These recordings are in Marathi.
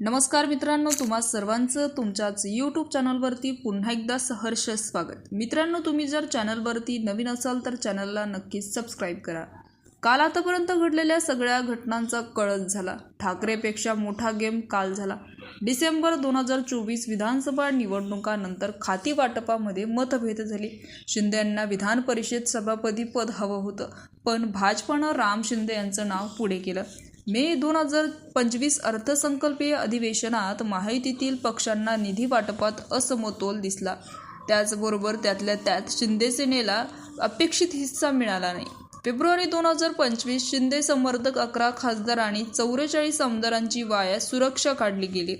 नमस्कार मित्रांनो तुम्हा सर्वांचं तुमच्याच यूट्यूब चॅनलवरती पुन्हा एकदा सहर्ष स्वागत. मित्रांनो तुम्ही जर चॅनलवरती नवीन असाल तर चॅनलला नक्कीच सबस्क्राईब करा. काल आतापर्यंत घडलेल्या सगळ्या घटनांचा कळस झाला. ठाकरेपेक्षा मोठा गेम काल झाला. डिसेंबर दोन हजार चोवीस विधानसभा निवडणुकानंतर खाती वाटपामध्ये मतभेद झाली. शिंदे यांना विधान परिषद सभापती पद हवं होतं पण भाजपनं राम शिंदे यांचं नाव पुढे केलं. मे दोन हजार पंचवीस अर्थसंकल्पीय अधिवेशनात माहितीतील पक्षांना निधी वाटपात असमतोल दिसला. त्याचबरोबर त्यातल्या त्यात शिंदे सेनेला अपेक्षित हिस्सा मिळाला नाही. फेब्रुवारी दोन हजार पंचवीस शिंदे समर्थक अकरा खासदार आणि चौवेचाळीस आमदारांची वाया सुरक्षा काढली गेली.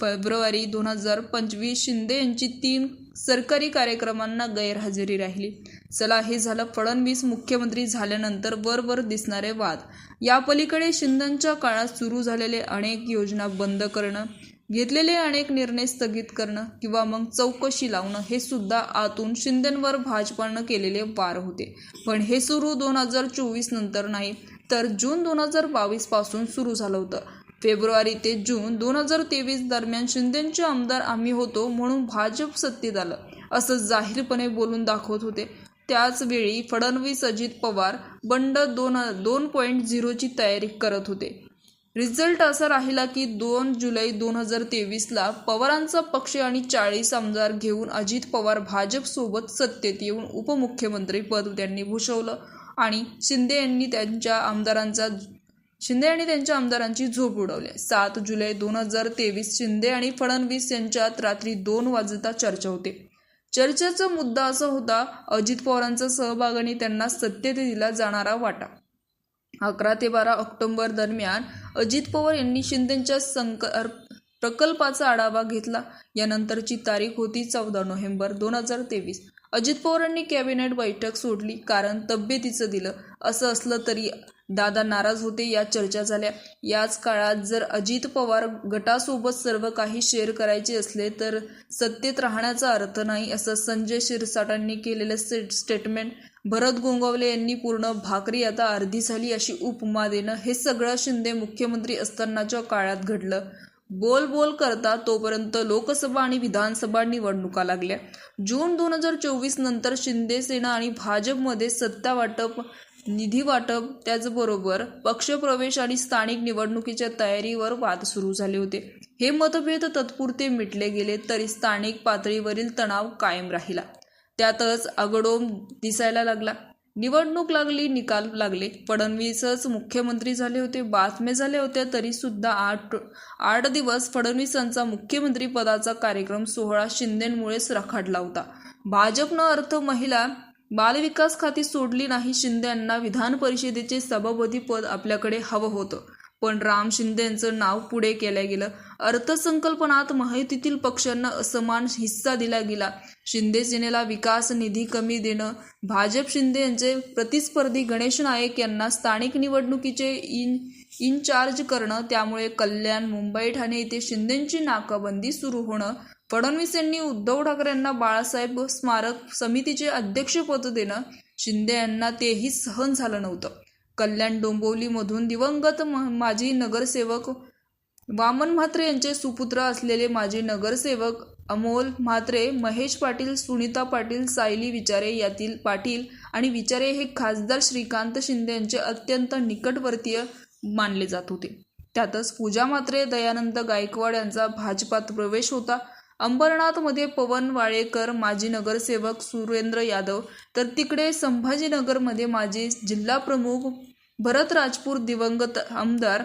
फेब्रुवारी दोन हजार पंचवीस शिंदे यांची तीन सरकारी कार्यक्रमांना गैरहजेरी राहिली. चला हे झालं फडणवीस मुख्यमंत्री झाल्यानंतर वरवर दिसणारे वाद. या पलीकडे शिंदेच्या काळात सुरू झालेले अनेक योजना बंद करणं घेतलेले अनेक निर्णय स्थगित करणं किंवा मग चौकशी लावणं हे सुद्धा आतून शिंदेवर भाजपानं केलेले वार होते. पण हे सुरू दोन हजार चोवीस नंतर नाही तर जून दोन हजार बावीसपासून सुरू झालं होतं. फेब्रुवारी ते जून दोन हजार तेवीस दरम्यान शिंदेचे आमदार आम्ही होतो म्हणून भाजप सत्तेत आलं असं जाहीरपणे बोलून दाखवत होते. त्याचवेळी फडणवीस अजित पवार बंड दोन दोन पॉईंट झिरोची तयारी करत होते. रिझल्ट असा राहिला की दोन जुलै दोन हजार तेवीसला पवारांचा पक्ष आणि चाळीस आमदार घेऊन अजित पवार भाजपसोबत सत्तेत येऊन उपमुख्यमंत्री पद त्यांनी भूषवलं आणि शिंदे यांनी त्यांच्या आमदारांचा शिंदे आणि त्यांच्या आमदारांची झोप उडवली. सात जुलै दोन हजार तेवीस शिंदे आणि फडणवीस यांच्यात रात्री दोन वाजता चर्चा होते. चर्चेचा मुद्दा असा होता अजित पवारांचा सहभाग आणि त्यांना सत्तेत दिला जाणारा वाटा. अकरा ते बारा ऑक्टोबर दरम्यान अजित पवार यांनी शिंदेच्या संक प्रकल्पाचा आढावा घेतला. यानंतरची तारीख होती चौदा नोव्हेंबर दोन हजार तेवीस. अजित पवारांनी कॅबिनेट बैठक सोडली कारण तब्येतीचं दिलं. असं असलं तरी दादा नाराज होते या चर्चा झाल्या. याच काळात जर अजित पवार गटासोबत सर्व काही शेअर करायचे असले तर सत्तेत राहण्याचा अर्थ नाही असं संजय शिरसाटांनी केलेलं स्टे स्टेटमेंट भरत गोंगावले यांनी पूर्ण भाकरी आता अर्धी झाली अशी उपमा देणं हे सगळं शिंदे मुख्यमंत्री असतानाच्या काळात घडलं. बोल बोल करता तोपर्यंत लोकसभा आणि विधानसभा निवडणुका लागल्या. जून दोन हजार चोवीस नंतर शिंदे सेना आणि भाजपमध्ये सत्ता वाटप निधी वाटप त्याचबरोबर पक्षप्रवेश आणि स्थानिक निवडणुकीच्या तयारीवर वाद सुरू झाले होते. हे मतभेद तत्पुरते मिटले गेले तरी स्थानिक पातळीवरील तणाव कायम राहिला. त्यातच अगडोम दिसायला लागला. निवडणूक लागली निकाल लागले. फडणवीसच मुख्यमंत्री झाले होते बातम्या झाल्या होत्या तरी सुद्धा आठ आठ दिवस फडणवीसांचा मुख्यमंत्री पदाचा कार्यक्रम सोहळा शिंदेमुळेच रखडला होता. भाजपनं अर्थ महिला बालविकास खाती सोडली नाही शिंदे यांना विधान परिषदेचे सभापती पद आपल्याकडे हवं होतं. पण राम शिंदे यांचं नाव पुढे केलं गेलं. अर्थसंकल्पनात माहितीतील पक्षांना असमान हिस्सा दिला गेला. शिंदे सेनेला विकास निधी कमी देणं भाजप शिंदे यांचे प्रतिस्पर्धी गणेश नाईक यांना स्थानिक निवडणुकीचे इन इनचार्ज करणं त्यामुळे कल्याण मुंबई ठाणे येथे शिंदेंची नाकाबंदी सुरू होणं फडणवीस यांनी उद्धव ठाकरेंना बाळासाहेब स्मारक समितीचे अध्यक्षपद देणं शिंदे यांना तेही सहन झालं नव्हतं. कल्याण डोंबिवलीमधून दिवंगत म- माजी नगरसेवक वामन म्हात्रे यांचे सुपुत्र असलेले माजी नगरसेवक अमोल म्हात्रे महेश पाटील सुनीता पाटील सायली विचारे यातील पाटील आणि विचारे हे खासदार श्रीकांत शिंदे यांचे अत्यंत निकटवर्तीय मानले जात होते. त्यातच पूजा म्हात्रे दयानंद गायकवाड यांचा भाजपात प्रवेश होता. अंबरनाथमध्ये पवन वाळेकर माजी नगरसेवक सुरेंद्र यादव तर तिकडे संभाजीनगरमध्ये माजी जिल्हाप्रमुख भरत राजपूर दिवंगत आमदार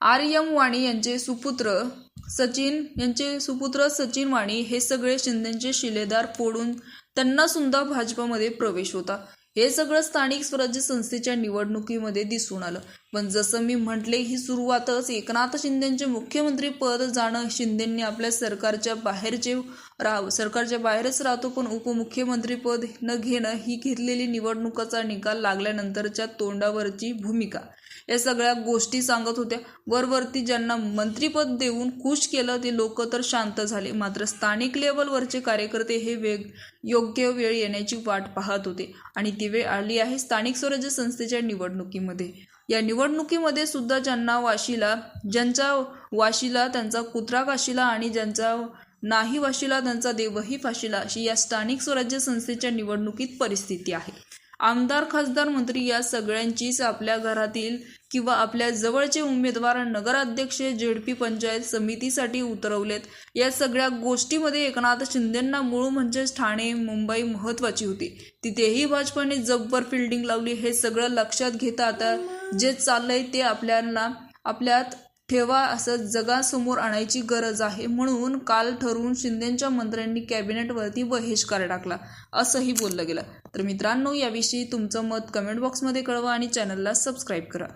आर एम वाणी यांचे सुपुत्र सचिन यांचे सुपुत्र सचिन वाणी हे सगळे शिंदेचे शिलेदार फोडून त्यांना सुद्धा भाजपामध्ये प्रवेश होता. हे सगळं स्थानिक स्वराज्य संस्थेच्या निवडणुकीमध्ये दिसून आलं. पण जसं मी म्हटले ही सुरुवातच. एकनाथ शिंदेचे मुख्यमंत्री पद जाणं शिंदेंनी आपल्या सरकारच्या बाहेरचे राह सरकारच्या बाहेरच राहतो पण उपमुख्यमंत्री पद न घेणं ही घेतलेली निवडणुकाचा निकाल लागल्यानंतरच्या तोंडावरची भूमिका. या सगळ्या गोष्टी सांगत होत्या. वरवरती ज्यांना मंत्रीपद देऊन खुश केलं ते लोक तर शांत झाले. मात्र स्थानिक लेवलवरचे कार्यकर्ते हे वेग योग्य वेळ येण्याची वाट पाहत होते. आणि ती वेळ आली आहे स्थानिक स्वराज्य संस्थेच्या निवडणुकीमध्ये. या निवडणुकीमध्ये सुद्धा ज्यांना वाशीला ज्यांचा वाशीला त्यांचा कुत्रा काशीला आणि ज्यांचा नाही वाशीला त्यांचा देवही फाशीला अशी या स्थानिक स्वराज्य संस्थेच्या निवडणुकीत परिस्थिती आहे. आमदार खासदार मंत्री या सगळ्यांचीच आपल्या घरातील किंवा आपल्या जवळचे उमेदवार नगराध्यक्ष जेडपी पंचायत समितीसाठी उतरवलेत. या सगळ्या गोष्टीमध्ये एकनाथ शिंदेंना मूळ म्हणजेच ठाणे मुंबई महत्त्वाची होती. तिथेही भाजपाने जब्बर फिल्डिंग लावली. हे सगळं लक्षात घेता आता जे चाललंय ते आपल्याला आपल्यात ठेवा असं जगासमोर आणायची गरज आहे. म्हणून काल ठरवून शिंदेच्या मंत्र्यांनी कॅबिनेटवरती बहिष्कार टाकला असंही बोललं गेलं. तर मित्रांनो याविषयी तुमचं मत कमेंट बॉक्समध्ये कळवा आणि चॅनलला सबस्क्राईब करा.